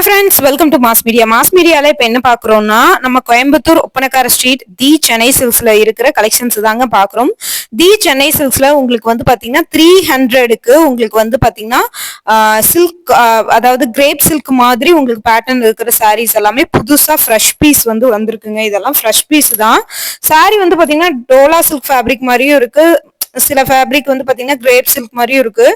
Hello friends welcome to mass media mass மீடியால இப்போ என்ன பார்க்குறோம்னா நம்ம கோயம்புத்தூர் ஒப்பனக்கார ஸ்ட்ரீட் தி சென்னை சில்க்ஸ்ல இருக்கிற கலெக்ஷன்ஸ் தாங்க பார்க்குறோம் தி சென்னை சில்க்ஸ்ல உங்களுக்கு வந்து பாத்தீங்கன்னா த்ரீ ஹண்ட்ரடுக்கு உங்களுக்கு வந்து பாத்தீங்கன்னா சில்க் அதாவது கிரேப் சில்க் மாதிரி உங்களுக்கு பேட்டர்ன் இருக்கிற சாரீஸ் எல்லாமே புதுசா ஃப்ரெஷ் பீஸ் வந்து வந்திருக்குங்க. இதெல்லாம் ஃப்ரெஷ் பீஸ் தான். சாரி வந்து பாத்தீங்கன்னா டோலா சில்க் ஃபேப்ரிக் மாதிரியும் இருக்கு. சில ஃபேப்ரிக் வந்து பார்த்தீங்கன்னா கிரேப் சில்க் மாதிரியும் இருக்கு.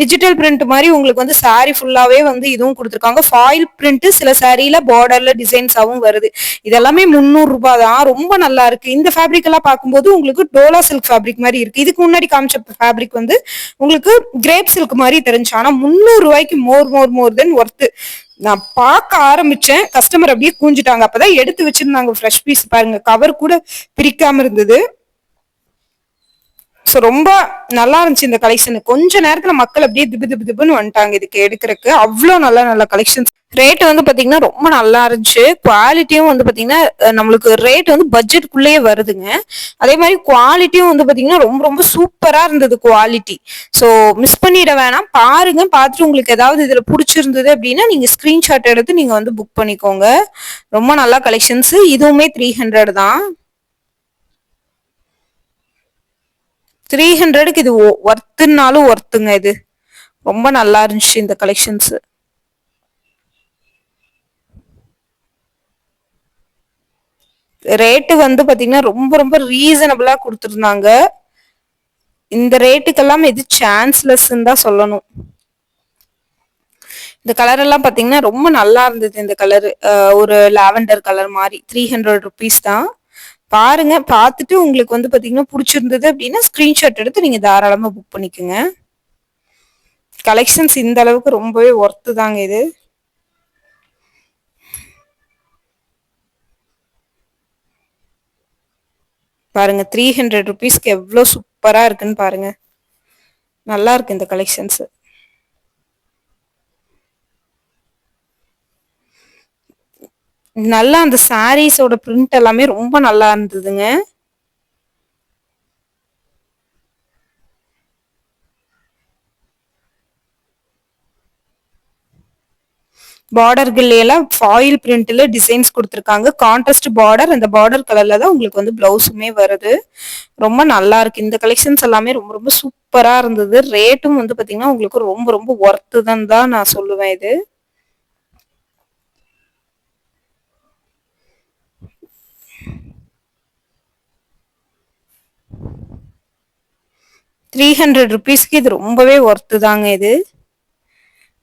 டிஜிட்டல் பிரிண்ட் மாதிரி உங்களுக்கு வந்து சாரி ஃபுல்லாவே வந்து இதுவும் கொடுத்துருக்காங்க. ஃபாயில் பிரிண்ட் சில சாரியில பார்டர்ல டிசைன்ஸாகவும் வருது. இதெல்லாமே முந்நூறு ரூபாய் தான் ரொம்ப நல்லா இருக்கு. இந்த ஃபேப்ரிக் எல்லாம் பார்க்கும்போது உங்களுக்கு டோலா சில்க் ஃபேப்ரிக் மாதிரி இருக்கு. இதுக்கு முன்னாடி காமிச்ச ஃபேப்ரிக் வந்து உங்களுக்கு கிரேப் சில்க் மாதிரி தெரிஞ்சு ஆனா முந்நூறு ரூபாய்க்கு மோர் மோர் மோர் தென் ஒர்த்து நான் பார்க்க ஆரம்பிச்சேன். கஸ்டமர் அப்படியே கூஞ்சிட்டாங்க. அப்பதான் எடுத்து வச்சிருந்தாங்க ஃப்ரெஷ் பீஸ் பாருங்க. கவர் கூட பிரிக்காம இருந்தது. ஸோ ரொம்ப நல்லா இருந்துச்சு இந்த கலெக்ஷன் கொஞ்ச நேரத்துல மக்கள் அப்படியே திபு திபு திபுன்னு வந்துட்டாங்க இதுக்கு எடுக்கிறதுக்கு அவ்வளோ நல்ல நல்ல கலெக்ஷன்ஸ் ரேட் வந்து பாத்தீங்கன்னா ரொம்ப நல்லா இருந்துச்சு. குவாலிட்டியும் வந்து பாத்தீங்கன்னா நம்மளுக்கு ரேட் வந்து பட்ஜெட்டுக்குள்ளேயே வருதுங்க. அதே மாதிரி குவாலிட்டியும் வந்து பாத்தீங்கன்னா ரொம்ப ரொம்ப சூப்பரா இருந்தது குவாலிட்டி ஸோ மிஸ் பண்ணிட வேணாம். பாருங்க பார்த்துட்டு உங்களுக்கு ஏதாவது இதுல பிடிச்சிருந்தது அப்படின்னா நீங்க ஸ்கிரீன்ஷாட் எடுத்து நீங்க வந்து புக் பண்ணிக்கோங்க. ரொம்ப நல்லா கலெக்ஷன்ஸ் இதுவுமே த்ரீ ஹண்ட்ரட் தான். த்ரீ ஹண்ட்ரடுக்கு இது ஒர்த்துனாலும் ஒர்த்துங்க இது. ரொம்ப நல்லா இருந்துச்சு இந்த கலெக்ஷன்ஸ் ரேட்டு வந்து பாத்தீங்கன்னா ரொம்ப ரொம்ப ரீசனபிளா கொடுத்துருந்தாங்க. இந்த ரேட்டுக்கெல்லாம் இது சான்ஸ்லெஸ் தான் சொல்லணும். இந்த கலர் எல்லாம் பாத்தீங்கன்னா ரொம்ப நல்லா இருந்தது இந்த கலர் ஒரு லாவெண்டர் கலர் மாதிரி த்ரீ ஹண்ட்ரட் ருபீஸ் தான். பாருங்க பார்த்துட்டு உங்களுக்கு வந்து பார்த்தீங்கன்னா பிடிச்சிருந்தது அப்படின்னா ஸ்க்ரீன்ஷாட் எடுத்து நீங்கள் தாராளமாக புக் பண்ணிக்கோங்க. கலெக்ஷன்ஸ் இந்த அளவுக்கு ரொம்பவே ஒர்த்து தாங்க இது. பாருங்க த்ரீ ஹண்ட்ரட் ருபீஸ்க்கு எவ்வளோ சூப்பராக இருக்குன்னு பாருங்க. நல்லா இருக்கு இந்த கலெக்ஷன்ஸு நல்லா அந்த சாரீஸோட பிரிண்ட் எல்லாமே ரொம்ப நல்லா இருந்ததுங்க. பார்டர்கள் எல்லாம் ஃபாயில் பிரிண்ட்ல டிசைன்ஸ் கொடுத்துருக்காங்க. கான்ட்ராஸ்ட் பார்டர் அந்த பார்டர் கலர்ல தான் உங்களுக்கு வந்து பிளவுஸுமே வருது. ரொம்ப நல்லா இருக்கு. இந்த கலெக்ஷன்ஸ் எல்லாமே ரொம்ப ரொம்ப சூப்பரா இருந்தது. ரேட்டும் வந்து பாத்தீங்கன்னா உங்களுக்கு ரொம்ப ரொம்ப ஒர்த்து தான் தான் நான் சொல்லுவேன் இது. த்ரீ ஹண்ட்ரட் ருபீஸ்க்கு இது ரொம்பவே ஒர்த்து தாங்க இது.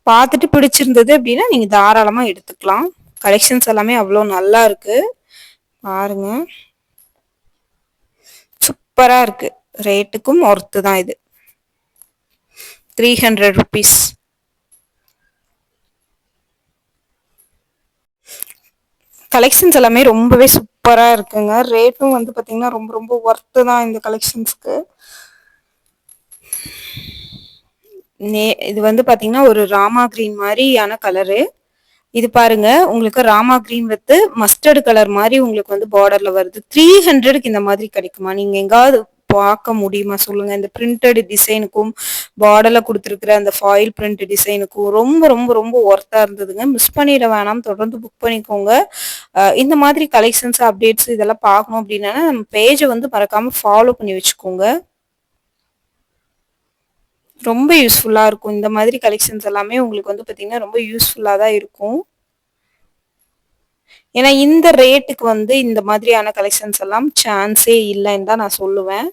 பார்த்துட்டு பிடிச்சிருந்தது அப்படின்னா நீங்கள் தாராளமாக எடுத்துக்கலாம். கலெக்ஷன்ஸ் எல்லாமே அவ்வளோ நல்லா இருக்கு. பாருங்க. சூப்பராக இருக்கு. ரேட்டுக்கும் ஒர்த்து தான் இது. த்ரீ ஹண்ட்ரட் ருபீஸ் கலெக்ஷன்ஸ் எல்லாமே ரொம்பவே சூப்பராக இருக்குங்க. ரேட்டும் வந்து பார்த்தீங்கன்னா ரொம்ப ரொம்ப ஒர்த்து தான் இந்த கலெக்ஷன்ஸ்க்கு நே இது வந்து பார்த்தீங்கன்னா ஒரு ராமா கிரீன் மாதிரியான கலரு இது பாருங்க உங்களுக்கு rama green with mustard colour மாதிரி உங்களுக்கு வந்து பார்டர்ல வருது. த்ரீ ஹண்ட்ரடுக்கு இந்த மாதிரி கிடைக்குமா? நீங்க எங்காவது பார்க்க முடியுமா? சொல்லுங்க. இந்த பிரிண்டட் டிசைனுக்கும் பார்டர்ல கொடுத்துருக்குற அந்த ஃபாயில் பிரிண்ட் டிசைனுக்கும் ரொம்ப ரொம்ப ரொம்ப ஒர்த்தா இருந்ததுங்க. மிஸ் பண்ணிட வேணாம். தொடர்ந்து புக் பண்ணிக்கோங்க. இந்த மாதிரி கலெக்ஷன்ஸ் அப்டேட்ஸ் இதெல்லாம் பார்க்கணும் அப்படின்னா நம்ம பேஜை வந்து மறக்காம ஃபாலோ பண்ணி வச்சுக்கோங்க. ரொம்ப யூஸ்ஃபுல்லாக இருக்கும். இந்த மாதிரி கலெக்ஷன்ஸ் எல்லாமே உங்களுக்கு வந்து பார்த்தீங்கன்னா ரொம்ப யூஸ்ஃபுல்லாக தான் இருக்கும். ஏன்னா இந்த ரேட்டுக்கு வந்து இந்த மாதிரியான கலெக்ஷன்ஸ் எல்லாம் சான்ஸே இல்லைன்னு தான் நான் சொல்லுவேன்.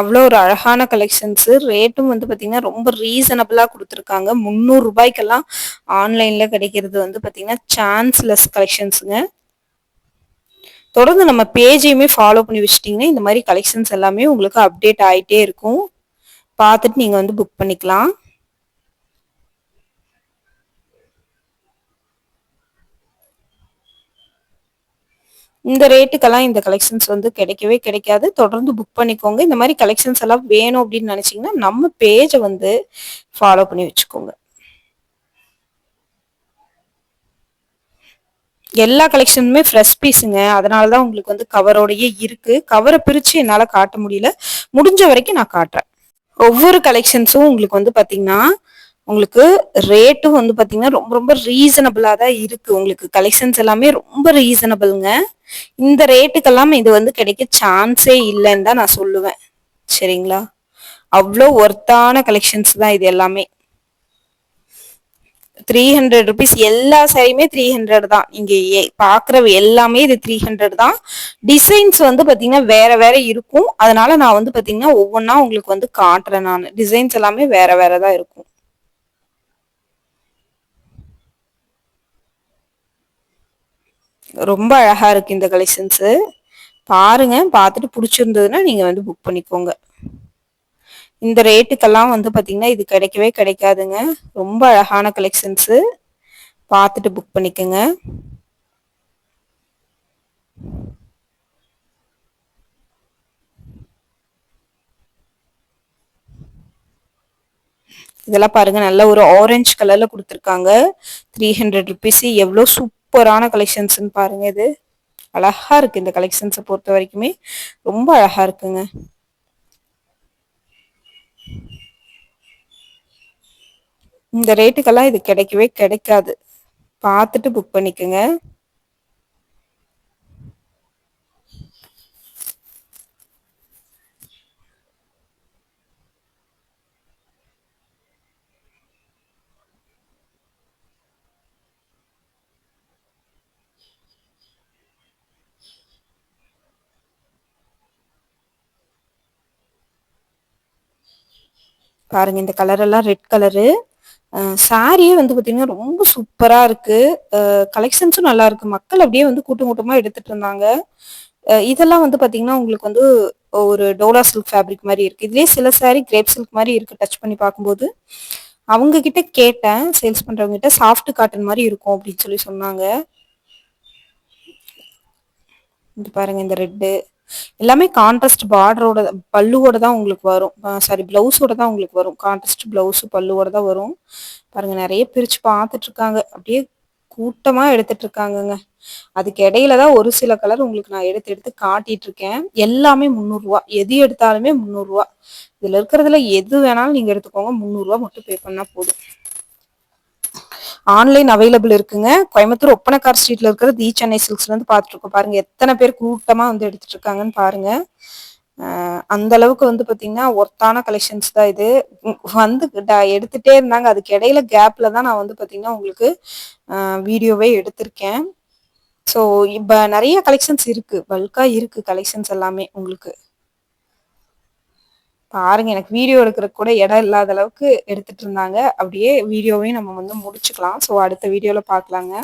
அவ்வளோ ஒரு அழகான கலெக்ஷன்ஸு ரேட்டும் வந்து பார்த்தீங்கன்னா ரொம்ப ரீசனபிளாக கொடுத்துருக்காங்க. முந்நூறு ரூபாய்க்கெல்லாம் ஆன்லைனில் கிடைக்கிறது வந்து பார்த்தீங்கன்னா சான்ஸ்லெஸ் கலெக்ஷன்ஸுங்க தொடர்ந்து நம்ம பேஜையுமே ஃபாலோ பண்ணி வச்சிட்டிங்கன்னா இந்த மாதிரி கலெக்ஷன்ஸ் எல்லாமே உங்களுக்கு அப்டேட் ஆகிட்டே இருக்கும். பார்த்துட்டு நீங்கள் வந்து புக் பண்ணிக்கலாம். இந்த ரேட்டுக்கெல்லாம் இந்த கலெக்ஷன்ஸ் வந்து கிடைக்கவே கிடைக்காது. தொடர்ந்து புக் பண்ணிக்கோங்க. இந்த மாதிரி கலெக்ஷன்ஸ் எல்லாம் வேணும் அப்படின்னு நினச்சிங்கன்னா நம்ம பேஜை வந்து ஃபாலோ பண்ணி வச்சுக்கோங்க. எல்லா கலெக்ஷனுமே ஃப்ரெஷ் பீஸுங்க அதனால தான் உங்களுக்கு வந்து கவரோடையே இருக்கு. கவரை பிரித்து என்னால் காட்ட முடியல. முடிஞ்ச வரைக்கும் நான் காட்டுறேன். ஒவ்வொரு கலெக்ஷன்ஸும் உங்களுக்கு வந்து பார்த்தீங்கன்னா உங்களுக்கு ரேட்டும் வந்து பார்த்தீங்கன்னா ரொம்ப ரொம்ப ரீசனபிளாக தான் இருக்குது உங்களுக்கு கலெக்ஷன்ஸ் எல்லாமே ரொம்ப ரீசனபிளுங்க இந்த ரேட்டுக்கெல்லாம் இது வந்து கிடைக்க சான்ஸே இல்லைன்னு தான் நான் சொல்லுவேன். சரிங்களா? அவ்வளோ ஒர்த்தான கலெக்ஷன்ஸ் தான் இது எல்லாமே. த்ரீ ஹண்ட்ரட் ருபீஸ் எல்லா சாரியுமே த்ரீ ஹண்ட்ரட் தான். இங்கே பார்க்குற எல்லாமே இது த்ரீ ஹண்ட்ரட் தான். டிசைன்ஸ் வந்து பார்த்தீங்கன்னா வேற வேற இருக்கும். அதனால நான் வந்து பார்த்தீங்கன்னா ஒவ்வொன்றா உங்களுக்கு வந்து காட்டுறேன் நான். டிசைன்ஸ் எல்லாமே வேற வேற தான் இருக்கும். ரொம்ப அழகா இருக்கு இந்த கலெக்ஷன்ஸு பாருங்க பார்த்துட்டு பிடிச்சிருந்ததுன்னா நீங்கள் வந்து புக் பண்ணிக்கோங்க. இந்த ரேட்டுக்கெல்லாம் வந்து பாத்தீங்கன்னா இது கிடைக்கவே கிடைக்காதுங்க. ரொம்ப அழகான கலெக்ஷன்ஸு பார்த்துட்டு புக் பண்ணிக்கோங்க. இதெல்லாம் பாருங்க நல்ல ஒரு ஆரஞ்சு கலர்ல கொடுத்துருக்காங்க. த்ரீ ஹண்ட்ரட் ருபீஸ் எவ்வளோ சூப்பரான கலெக்ஷன்ஸ்னு பாருங்க இது. அழகா இருக்கு இந்த கலெக்ஷன்ஸை பொறுத்த வரைக்குமே. ரொம்ப அழகா இருக்குங்க. இந்த ரேட்டுக்கெல்லாம் இது கிடைக்கவே கிடைக்காது. பார்த்துட்டு புக் பண்ணிக்கோங்க. பாருங்க இந்த கலர் எல்லாம் ரெட் கலரு சாரியே வந்து பார்த்தீங்கன்னா ரொம்ப சூப்பராக இருக்குது கலெக்ஷன்ஸும் நல்லா இருக்குது மக்கள் அப்படியே வந்து கூட்டம் கூட்டமாக எடுத்துகிட்டு இருந்தாங்க. இதெல்லாம் வந்து பார்த்தீங்கன்னா உங்களுக்கு வந்து ஒரு டோலா சில்க் ஃபேப்ரிக் மாதிரி இருக்குது இதுலேயே சில சாரி கிரேப் சில்க் மாதிரி இருக்குது டச் பண்ணி பார்க்கும்போது. அவங்க கிட்ட கேட்டேன். சேல்ஸ் பண்ணுறவங்க கிட்ட சாஃப்ட் காட்டன் மாதிரி இருக்கும் அப்படின்னு சொல்லி சொன்னாங்க. இது பாருங்க இந்த ரெட்டு எல்லாமே கான்ட்ராஸ்ட் பார்டரோட பல்லுவோட தான் உங்களுக்கு வரும். சாரி பிளவுஸோட தான் உங்களுக்கு வரும். கான்ட்ராஸ்ட் பிளவுஸ் பல்லுவோட தான் வரும். பாருங்க நிறைய பிரிச்சு பார்த்துட்டு இருக்காங்க. அப்படியே கூட்டமா எடுத்துட்டு இருக்காங்கங்க. அதுக்கு இடையில தான் ஒரு சில கலர் உங்களுக்கு நான் எடுத்து எடுத்து காட்டிட்டு இருக்கேன். எல்லாமே முந்நூறுரூவா எது எடுத்தாலுமே முந்நூறுரூவா இதுல இருக்கிறதுல எது வேணாலும் நீங்க எடுத்துக்கோங்க. முந்நூறுரூவா மட்டும் பே பண்ணா போதும். ஆன்லைன் அவைலபிள் இருக்குங்க. கோயம்புத்தூர் ஒப்பனக்கார் ஸ்ட்ரீட்ல இருக்கிற தி சென்னை சில்க்ஸ்ல இருந்து பார்த்துட்டு இருக்கோம் பாருங்க எத்தனை பேர் கூட்டமா வந்து எடுத்துட்டு இருக்காங்கன்னு பாருங்க அந்த அளவுக்கு வந்து பாத்தீங்கன்னா ஒர்த்தான கலெக்ஷன்ஸ் தான் இது. வந்து எடுத்துட்டே இருந்தாங்க. அதுக்கு இடையில கேப்ல தான் நான் வந்து பாத்தீங்கன்னா உங்களுக்கு வீடியோவே எடுத்திருக்கேன். ஸோ இப்போ நிறைய கலெக்ஷன்ஸ் இருக்கு. பல்கா இருக்கு கலெக்ஷன்ஸ் எல்லாமே உங்களுக்கு. பாருங்க எனக்கு வீடியோ எடுக்கிறதுக்கு கூட இடம் இல்லாத அளவுக்கு எடுத்துட்டு இருந்தாங்க. அப்படியே வீடியோவையும் நம்ம வந்து முடிச்சுக்கலாம். ஸோ அடுத்த வீடியோவில் பார்க்கலாங்க.